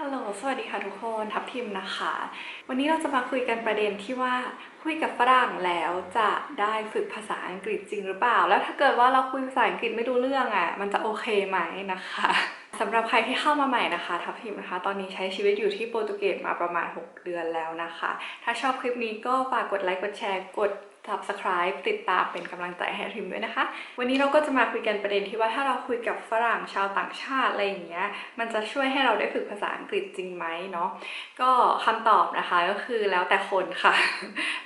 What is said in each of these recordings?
ฮัลโหล สวัสดีค่ะทุกคน ทับทิมนะคะ วันนี้เราจะมาคุยกันประเด็นที่ว่าคุยกับฝรั่งแล้วจะได้ฝึกภาษาอังกฤษจริงหรือเปล่า แล้วถ้าเกิดว่าเราคุยภาษาอังกฤษไม่รู้เรื่องอะ่ะ มันจะโอเคไหมนะคะสำหรับใครที่เข้ามาใหม่นะคะ ทับทิมนะคะ ตอนนี้ใช้ชีวิตอยู่ที่โปรตุเกสมาประมาณ 6 เดือนแล้วนะคะ ถ้าชอบคลิปนี้ก็ฝากกดไลค์ กดแชร์ กด subscribe ติดตามเป็นกำลังใจให้ทิมด้วยนะคะ วันนี้เราก็จะมาคุยกันประเด็นที่ว่าถ้าเราคุยกับฝรั่งชาวต่างชาติอะไรอย่างเงี้ย มันจะช่วยให้เราได้ฝึกภาษาอังกฤษจริงไหมเนาะ ก็คำตอบนะคะก็คือแล้วแต่คนค่ะ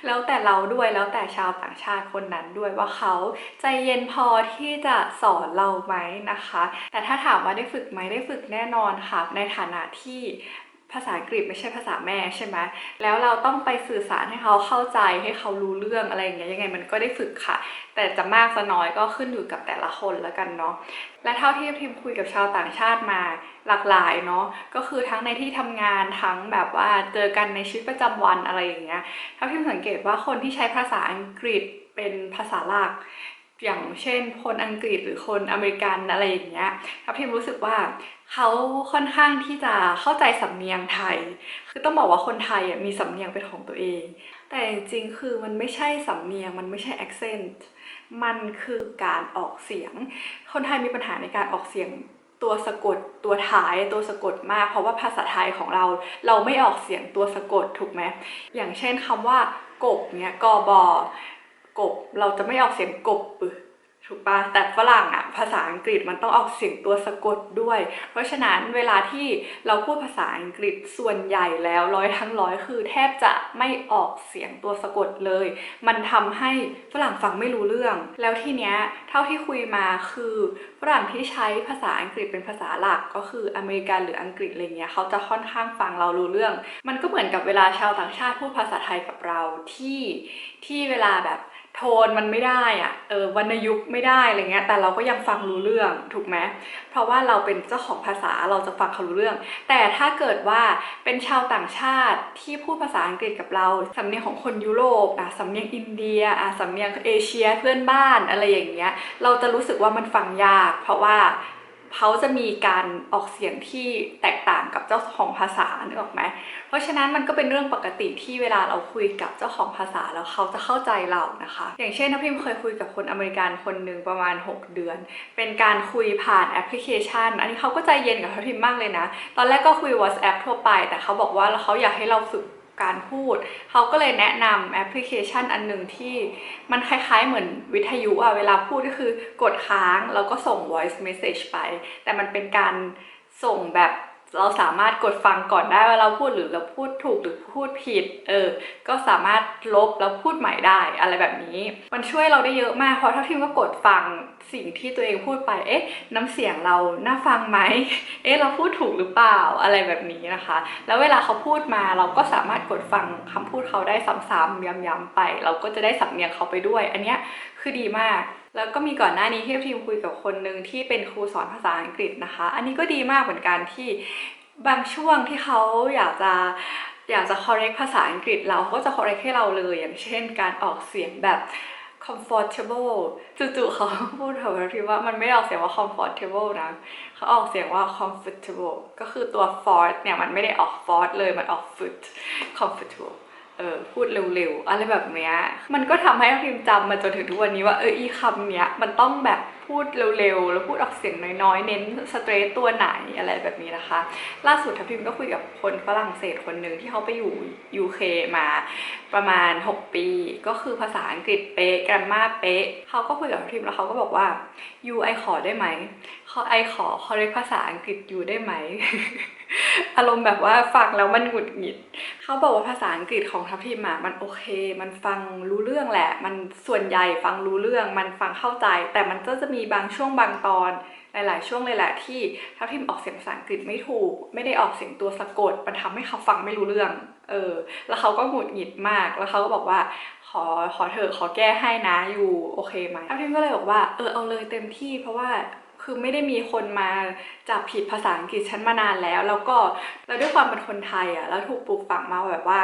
แล้วแต่เราด้วยแล้วแต่ชาวต่างชาติคนนั้นด้วยว่าเขาใจเย็นพอที่จะสอนเราไหมนะคะ แต่ถ้าถามว่าได้ฝึกไหมได้ฝึกแน่นอนค่ะ ในฐานะที่ ภาษาอังกฤษไม่ใช่ภาษาแม่ใช่ไหมแล้วเราต้องไปสื่อสารให้เขาเข้าใจให้เขารู้เรื่องอะไรอย่างเงี้ยยังไงมันก็ได้ฝึกค่ะ แต่จะมากจะน้อยก็ขึ้นอยู่กับแต่ละคนแล้วกันเนาะและเท่าที่ทีมคุยกับชาวต่างชาติมาหลากหลายเนาะก็คือทั้งในที่ทำงานทั้งแบบว่าเจอกันในชีวิตประจำวันอะไรอย่างเงี้ยเท่าที่สังเกตว่าคนที่ใช้ภาษาอังกฤษเป็นภาษาหลัก อย่างเช่น คนอังกฤษหรือคนอเมริกันอะไรอย่างเงี้ยทับทิมรู้สึกว่าเขาค่อนข้างที่จะเข้าใจสำเนียงไทย คือต้องบอกว่าคนไทยอะมีสำเนียงเป็นของตัวเอง แต่จริงๆ คือมันไม่ใช่สำเนียง มันไม่ใช่ accent มันคือการออกเสียง คนไทยมีปัญหาในการออกเสียงตัวสะกดตัวท้ายตัวสะกดมาก เพราะว่าภาษาไทยของเราเราไม่ออกเสียงตัวสะกดถูกไหมอย่างเช่นคำว่ากบเนี้ยกอบอ กบ เราจะไม่ออกเสียงกบปึถูกปะแต่ฝรั่งอะภาษาอังกฤษมันต้องออกเสียงตัวสะกดด้วย เพราะฉะนั้นเวลาที่เราพูดภาษาอังกฤษส่วนใหญ่แล้วร้อยทั้งร้อยคือ แทบจะไม่ออกเสียงตัวสะกดเลย มันทำให้ฝรั่งฟังไม่รู้เรื่อง แล้วทีเนี้ยเท่าที่คุยมาคือฝรั่งที่ใช้ภาษาอังกฤษเป็นภาษาหลักก็คืออเมริกันหรืออังกฤษอะไรเงี้ยเขาจะค่อนข้างฟังเรารู้เรื่อง มันก็เหมือนกับเวลาชาวต่างชาติพูดภาษาไทยกับเราที่ที่เวลาแบบ โทนมันไม่ได้อะเออวรรณยุกต์ไม่ได้อะไรเงี้ยแต่เราก็ยังฟังรู้เรื่องถูกไหมเพราะว่าเราเป็นเจ้าของภาษาเราจะฟังเขารู้เรื่อง แต่ถ้าเกิดว่าเป็นชาวต่างชาติที่พูดภาษาอังกฤษกับเราสำเนียงของคนยุโรปอะสำเนียงอินเดียอะสำเนียงเอเชียเพื่อนบ้านอะไรอย่างเงี้ยเราจะรู้สึกว่ามันฟังยาก เพราะว่า เขาจะมีการออกเสียงที่แตกต่างกับเจ้าของภาษานึกออกไหมเพราะฉะนั้นมันก็เป็นเรื่องปกติที่เวลาเราคุยกับเจ้าของภาษาแล้วเขาจะเข้าใจเรานะคะ อย่างเช่นถ้าพิมเคยคุยกับคนอเมริกันคนหนึ่งประมาณ 6 เดือน เป็นการคุยผ่านแอปพลิเคชัน อันนี้เขาก็ใจเย็นกับทัพทิมมากเลยนะ ตอนแรกก็คุย WhatsApp ทั่วไป แต่เขาบอกว่าเขาอยากให้เราฝึก การพูด เขาก็เลยแนะนำแอปพลิเคชันอันหนึ่งที่มันคล้ายๆเหมือนวิทยุอะเวลาพูดก็คือกดค้างแล้วก็ส่ง voice message ไป แต่มันเป็นการส่งแบบ เราสามารถกดฟังก่อนได้ว่าเราพูดหรือเราพูดถูกหรือพูดผิด เออ ก็สามารถลบแล้วพูดใหม่ได้อะไรแบบนี้ มันช่วยเราได้เยอะมากเพราะถ้าทิมก็กดฟังสิ่งที่ตัวเองพูดไป เอ๊ะ น้ำเสียงเราน่าฟังไหม เอ๊ะ เราพูดถูกหรือเปล่าอะไรแบบนี้นะคะ แล้วเวลาเขาพูดมาเราก็สามารถกดฟังคำพูดเขาได้ซ้ำๆย้ำๆไป เราก็จะได้สำเนียงเขาไปด้วย อันเนี้ยคือดีมาก แล้วก็มีก่อนหน้านี้ที่ทีมคุยกับคนหนึ่งที่เป็นครูสอนภาษาอังกฤษนะคะ อันนี้ก็ดีมากเหมือนกันที่บางช่วงที่เขาอยากจะอยากจะ correct ภาษาอังกฤษเราเขาก็จะ correct ให้เราเลย อย่างเช่น การออกเสียงแบบ comfortable จู่ๆเขาพูดเถอะทีว่ามันไม่ออกเสียงว่า comfortable นะ เขาออกเสียงว่า comfortable ก็คือตัว fort เนี่ยมันไม่ได้ออก fort เลย มันออก foot comfortable ออพูดเร็วๆ อะไรแบบเนี้ย มันก็ทำให้พิมจำมาจนถึงทุกวันนี้ว่าเอออีคำเนี้ยมันต้องแบบ พูดเร็วๆ แล้วพูดออกเสียงน้อยๆ เน้นสเตรทตัวไหนอะไรแบบนี้นะคะ ล่าสุดทัพทิมก็คุยกับคนฝรั่งเศสคนหนึ่งที่เขาไปอยู่ UK มาประมาณ 6 ปี ก็คือภาษาอังกฤษเป๊ะกรมมาเป๊ะเขาก็คุยกับทัพทิมแล้วเขาก็บอกว่ายูไอขอได้ไหมขาไอขอเขาเรียกภาษาอังกฤษยูได้ไหมอารมณ์แบบว่าฟังแล้วมันหงุดหงิด เขาบอกว่าภาษาอังกฤษของทัพทิมอะมันโอเค มันฟังรู้เรื่องแหละ มันส่วนใหญ่ฟังรู้เรื่อง มันฟังเข้าใจ แต่มันก็จะมีบางช่วงบางตอนหลาย ๆ ช่วงเลยแหละที่ทัพทิมออกเสียงภาษาอังกฤษไม่ถูก ไม่ได้ออกเสียงตัวสะกดมันทำให้เขาฟังไม่รู้เรื่อง เออ แล้วเขาก็หงุดหงิดมาก แล้วเขาก็บอกว่าขอขอเถอะขอแก้ให้นะอยู่โอเคไหมทัพทิมก็เลยบอกว่าเออเอาเลยเต็มที่ เพราะว่าคือไม่ได้มีคนมาจับผิดภาษาอังกฤษฉันมานานแล้ว แล้วก็เราด้วยความเป็นคนไทยอะแล้วถูกปลูกฝังมาแบบว่า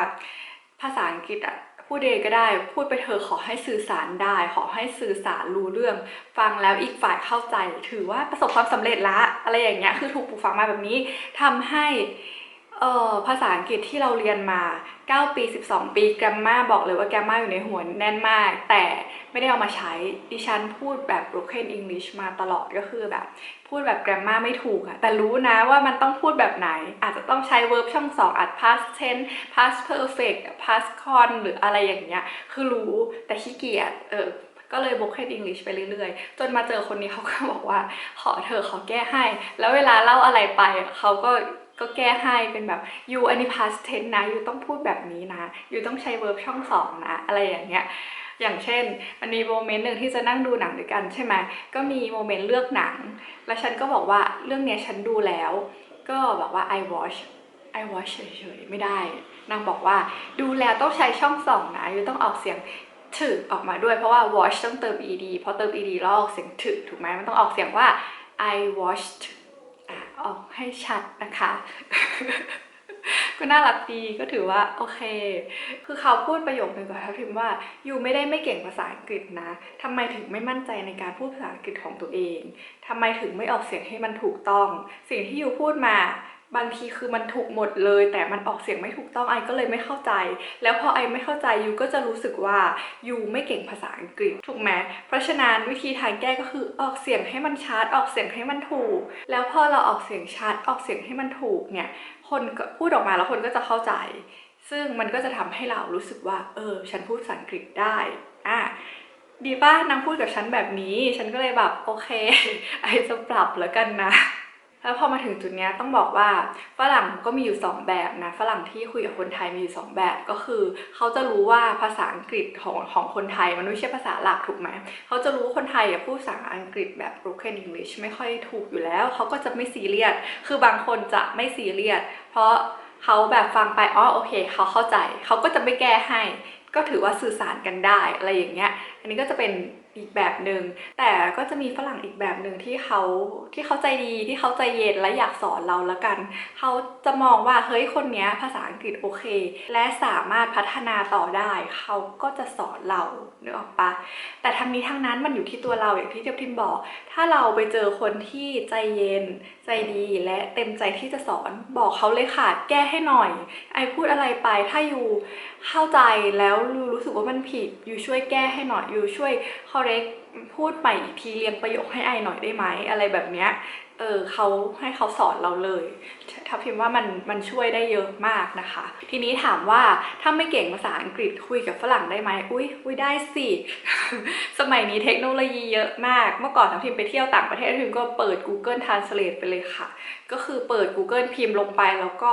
ภาษาอังกฤษอะ พูดเองก็ได้ พูดไปเธอะขอให้สื่อสารได้ ขอให้สื่อสารรู้เรื่อง ฟังแล้วอีกฝ่ายเข้าใจ ถือว่าประสบความสำเร็จละ อะไรอย่างเงี้ย คือถูกปลูกฝังมาแบบนี้ทำให้เออภาษาอังกฤษที่เราเรียนมา 9 ปี 12 ปี แกรมมาบอกเลยว่าแกรมมาอยู่ในหัวแน่นมาก แต่ ไม่ได้เอามาใช้ ดิฉันพูดแบบ broken English มาตลอดก็คือแบบ พูดแบบแกรมมาไม่ถูกอะแต่รู้นะว่ามันต้องพูดแบบไหน อาจจะต้องใช้ verb ช่องสองอาจ past tense past perfect past con หรืออะไรอย่างเงี้ย คือรู้แต่ขี้เกียจเออก็เลย broken English ไปเรื่อยๆ จนมาเจอคนนี้เขาก็บอกว่า ขอเธอะขอแก้ให้ แล้วเวลาเล่าอะไรไปเขาก็ก็แก้ให้เป็นแบบ you อันนี้ past tense นะ you ต้องพูดแบบนี้นะ you ต้องใช้ verb ช่องสองนะ อะไรอย่างเงี้ย อย่างเช่นมันมีโมเมนต์หนึ่งที่จะนั่งดูหนังด้วยกันใช่ไหมก็มีโมเมนต์เลือกหนัง แล้วฉันก็บอกว่าเรื่องเนี้ยฉันดูแล้ว ก็บอกว่า I watch I watch เฉยๆไม่ได้นางบอกว่าดูแล้วต้องใช้ช่องสองนะยูต้องออกเสียงถึกออกมาด้วยเพราะว่า watch ต้องเติม ed พอเติม ed แล้วออกเสียงถึกถูกไหมมันต้องออกเสียงว่า I watched อะออกให้ชัดนะคะ ก็น่ารักดีก็ถือว่าโอเค คือเขาพูดประโยคนึงกับทัพทิมว่าอยู่ไม่ได้ไม่เก่งภาษาอังกฤษนะทำไมถึงไม่มั่นใจในการพูดภาษาอังกฤษของตัวเองทำไมถึงไม่ออกเสียงให้มันถูกต้อง สิ่งที่อยู่พูดมา บางทีคือมันถูกหมดเลย แต่มันออกเสียงไม่ถูกต้องไอก็เลยไม่เข้าใจ แล้วพอไอไม่เข้าใจยูก็จะรู้สึกว่ายูไม่เก่งภาษาอังกฤษถูกไหมเพราะฉะนั้นวิธีทางแก้ก็คือออกเสียงให้มันชัดออกเสียงให้มันถูก แล้วพอเราออกเสียงชัดออกเสียงให้มันถูกเนี่ยคนพูดออกมาแล้วคนก็จะเข้าใจ ซึ่งมันก็จะทำให้เรารู้สึกว่า เออ ฉันพูดภาษาอังกฤษได้อะดีป่ะนางพูดกับฉันแบบนี้ ฉันก็เลยแบบโอเค ไอจะปรับแล้วกันนะ แล้วพอมาถึงจุดนี้ต้องบอกว่าฝรั่งก็มีอยู่ 2 แบบนะฝรั่งที่คุยกับคนไทยมีอยู่ 2 แบบก็คือ เขาจะรู้ว่าภาษาอังกฤษของของคนไทยมันไม่ใช่ภาษาหลักถูกไหมเขาจะรู้คนไทยพูดภาษาอังกฤษแบบ broken English ไม่ค่อยถูกอยู่แล้ว เขาก็จะไม่ซีเรียสคือบางคนจะไม่ซีเรียสเพราะเขาแบบฟังไปอ๋อโอเค เขาเข้าใจ เขาก็จะไม่แก้ให้ ก็ถือว่าสื่อสารกันได้อะไรอย่างเงี้ย นนี้ก็จะเป็นอีกแบบหนึ่งแต่ก็จะมีฝรั่งอีกแบบหนึ่งที่เขาที่เขาใจดีที่เขาใจเย็นและอยากสอนเราละกัน เขาจะมองว่าเฮ้ยคนนี้ภาษาอังกฤษโอเค และสามารถพัฒนาต่อได้ เขาก็จะสอนเราเนึกออกปะแต่ทั้งนี้ทั้งนั้นมันอยู่ที่ตัวเราอย่างที่เทียบทิมบอก ถ้าเราไปเจอคนที่ใจเย็น ใจดีและเต็มใจที่จะสอนบอกเขาเลยค่ะแก้ให้หน่อย ไอพูดอะไรไปถ้าอยู่เข้าใจแล้วรู้สึกว่ามันผิดอยู่ช่วยแก้ให้หน่อยยูช่วย correct พูดใหม่อีกทีเรียงประโยคให้ไอหน่อยได้ไหมอะไรแบบเนี้ยเออเขาให้เขาสอนเราเลย ถ้าพิมพ์ว่ามันมันช่วยได้เยอะมากนะคะ ทีนี้ถามว่าถ้าไม่เก่งภาษาอังกฤษคุยกับฝรั่งได้ไหมอุ้ยอุ้ยได้สิ สมัยนี้เทคโนโลยีเยอะมาก เมื่อก่อนทัพพิมไปเที่ยวต่างประเทศทัพพิมก็เปิด Google Translate ไปเลยค่ะ ก็คือเปิด Google พิมพ์ลงไปแล้วก็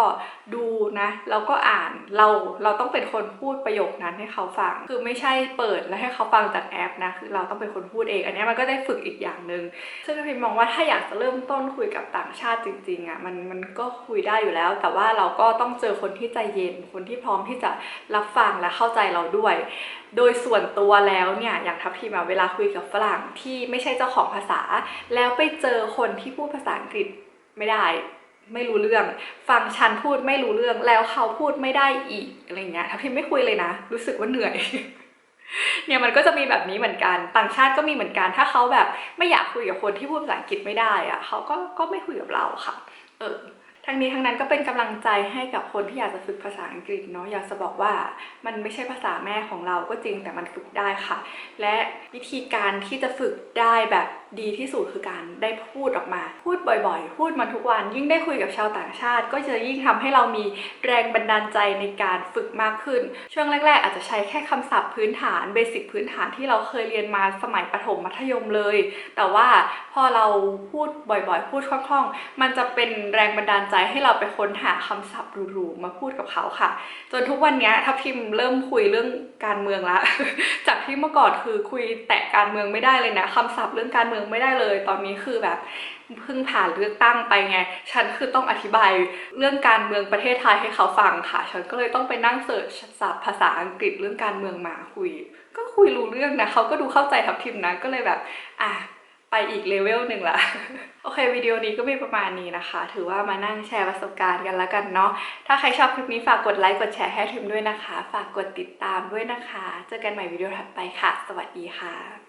ดูนะแล้วก็อ่านเราเราต้องเป็นคนพูดประโยคนั้นให้เขาฟัง คือไม่ใช่เปิดแล้วให้เขาฟังจากแอปนะคือเราต้องเป็นคนพูดเอง อันนี้มันก็ได้ฝึกอีกอย่างหนึ่งซึ่งทัพพิมมองว่าถ้าอยากจะเริ่มต้นคุยกับต่างชาติจริงๆอะมันมันก็คคุยได้อยู่แล้ว แต่ว่าเราก็ต้องเจอคนที่ใจเย็น คนที่พร้อมที่จะรับฟังและเข้าใจเราด้วย โดยส่วนตัวแล้วเนี่ยอย่างทัพพีมาเวลาคุยกับฝรั่งที่ไม่ใช่เจ้าของภาษา แล้วไปเจอคนที่พูดภาษาอังกฤษไม่ได้ไม่รู้เรื่อง ฟังฉันพูดไม่รู้เรื่องแล้วเขาพูดไม่ได้อีกอะไรเงี้ยทัพพีไม่คุยเลยนะ รู้สึกว่าเหนื่อยเนี่ยมันก็จะมีแบบนี้เหมือนกัน ต่างชาติก็มีเหมือนกัน ถ้าเขาแบบไม่อยากคุยกับคนที่พูดภาษาอังกฤษไม่ได้อะเขาก็ก็ไม่คุยกับเราค่ะ เออ ทั้งนี้ทั้งนั้นก็เป็นกำลังใจให้กับคนที่อยากจะฝึกภาษาอังกฤษเนาะอยากจะบอกว่ามันไม่ใช่ภาษาแม่ของเราก็จริงแต่มันฝึกได้ค่ะ และวิธีการที่จะฝึกได้แบบ ดีที่สุดคือการได้พูดออกมา พูดบ่อยๆ พูดมาทุกวัน ยิ่งได้คุยกับชาวต่างชาติ ก็จะยิ่งทำให้เรามีแรงบันดาลใจในการฝึกมากขึ้น ช่วงแรก ๆ อาจจะใช้แค่คำศัพท์พื้นฐานเบสิกพื้นฐานที่เราเคยเรียนมาสมัยประถมมัธยมเลย แต่ว่าพอเราพูดบ่อยๆ พูดคล่องๆ มันจะเป็นแรงบันดาลใจให้เราไปค้นหาคำศัพท์หรูๆมาพูดกับเขาค่ะ จนทุกวันนี้ถ้าพิมพ์เริ่มคุยเรื่องการเมืองละ จากที่เมื่อก่อนคือคุยแตะการเมืองไม่ได้เลยนะคำศัพท์เรื่องการเมืองงไม่ได้เลย ตอนนี้คือแบบเพิ่งผ่านเลือกตั้งไปไง ฉันคือต้องอธิบายเรื่องการเมืองประเทศไทยให้เขาฟังค่ะ ฉันก็เลยต้องไปนั่งเสิร์ชศัพท์ภาษาอังกฤษเรื่องการเมืองมาคุย ก็คุยรู้เรื่องนะเขาก็ดูเข้าใจทับทิมนะก็เลยแบบอะไปอีกเลเวลหนึ่งละโอเควิดีโอนี้ก็มีประมาณนี้นะคะ ถือว่ามานั่งแชร์ประสบการณ์กันแล้วกันเนาะถ้าใครชอบคลิปนี้ฝากกดไลค์กดแชร์ให้ทิมด้วยนะคะ ฝากกดติดตามด้วยนะคะ เจอกันใหม่วิดีโอถัดไปค่ะ สวัสดีค่ะ